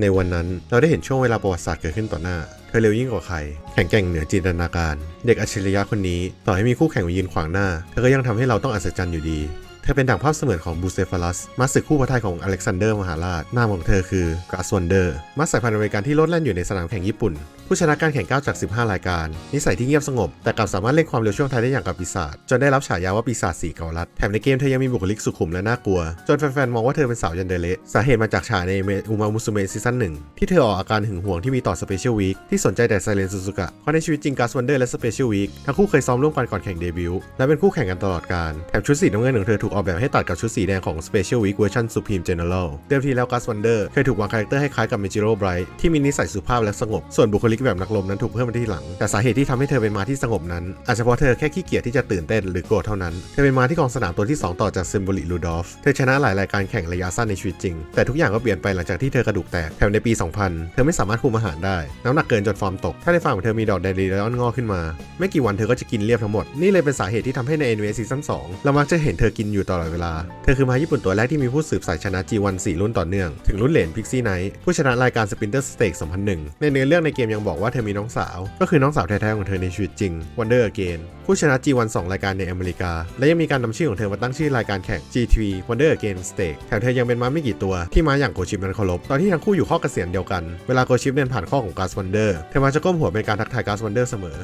ในวันนั้นเราได้เห็นช่วงเวลาประวัติศาสตร์เกิดขึ้นต่อหน้า เธอเร็วยิ่งกว่าใคร แข็งแกร่งเหนือจินตนาการ เด็กอัจฉริยะคนนี้ ต่อให้มีคู่แข่งมายืนขวางหน้า เธอก็ยังทำให้เราต้องอัศจรรย์อยู่ดี เธอเป็นดั่งภาพเสมือนของบูเซฟาลัสมัสสึกคู่พระทัยของอเล็กซานเดอร์มหาราชนามของเธอคือกราสวันเดอร์มัสสายพันธุ์อเมริกันที่โลดแล่นอยู่ในสนามแข่งญี่ปุ่น ผู้ชนะการแข่ง 9 จาก 15 รายการ นิสัยที่เงียบสงบ แต่กลับสามารถเล่นความเร็วช่วงท้ายได้อย่างกับปีศาจจนได้รับฉายาว่าปีศาจสีเกาลัดแถมในเกมเธอยังมีบุคลิกสุขุมและน่ากลัว จนแฟนๆมองว่าเธอเป็นสาวยันเดเละสาเหตุมาจากฉากในอุมามุสุเมซีซั่นหนึ่งที่เธอออกอาการหึงหวงที่มีต่อสเปเชียลวีคที่สนใจแต่ไซเลนซูซูกะเพราะในชีวิตจริงกาสวันเดอร์และสเปเชียลวีคทั้งคู่เคยซ้อมร่วมกันก่อนแข่งเดบิวต์และเป็นคู่แข่งกันตลอดการแถมชุดสีน้ำเงินของเธอถูกออกแบบให้ตัดกับชุดสีแดงของ Special Week เวอร์ชัน Supreme General เดิมทีแล้วกัสวันเดอร์เคยถูกวางคาแรคเตอร์ให้คล้ายกับเมจิโร่ไบรท์ที่มีนิสัยสุภาพและสงบ ส่วนบุคลิกแบบนักลมนั้นถูกเพิ่มมาที่หลัง แต่สาเหตุที่ทำให้เธอเป็นมาที่สงบนั้นอาจจะเพราะเธอแค่ขี้เกียจที่จะตื่นเต้นหรือโกรธเท่านั้น เธอเป็นมาที่กองสนามตัวที่ 2 ต่อจากเซมโบลิลูดอฟเธอชนะหลายรายการแข่งระยะสั้นในชีวิตจริง แต่ทุกอย่างก็เปลี่ยนไปหลังจากที่เธอกระดูกแตกแถมในปี 2000 เธอไม่สามารถคุมอาหารได้ น้ำหนักเกินจนฟอร์มตก ถ้าในฟาร์มของเธอมีดอกแดนดีไลออนงอกขึ้นมา ไม่กี่วันเธอก็จะกินเรียบทั้งหมด นี่เลยเป็นสาเหตุที่ทำให้ใน NBA ซีซั่น2เรามักจะเห็นเธอกินอยู่ตลอดเวลา เธอคือมาญี่ปุ่นตัวแรกที่มีผู้สืบสายชนะ G1 4 รุ่นต่อเนื่อง ถึงรุ่นเหรนพิกซี่ไนท์ผู้ชนะรายการ Sprinter Stake 2001 ในเนื้อเรื่องในเกมยังบอกว่าเธอมีน้องสาว ก็คือน้องสาวแท้ๆของเธอในชีวิตจริง Wonder Again ผู้ชนะ G1 2 รายการในอเมริกา และยังมีการนำชื่อของเธอมาตั้งชื่อรายการแข่ง G3 Wonder Again Stake แถมเธอยังเป็นม้าไม่กี่ตัวที่ม้าอย่างโกชิปนั้นเคารพตอนที่ทั้งคู่อยู่ข้อเกษียณเดียวกัน เวลาโกชิปเดินผ่านข้อของกาสวันเดอร์เธอมาจะก้มหัวเป็นการทักทายกาสวันเดอร์เสมอ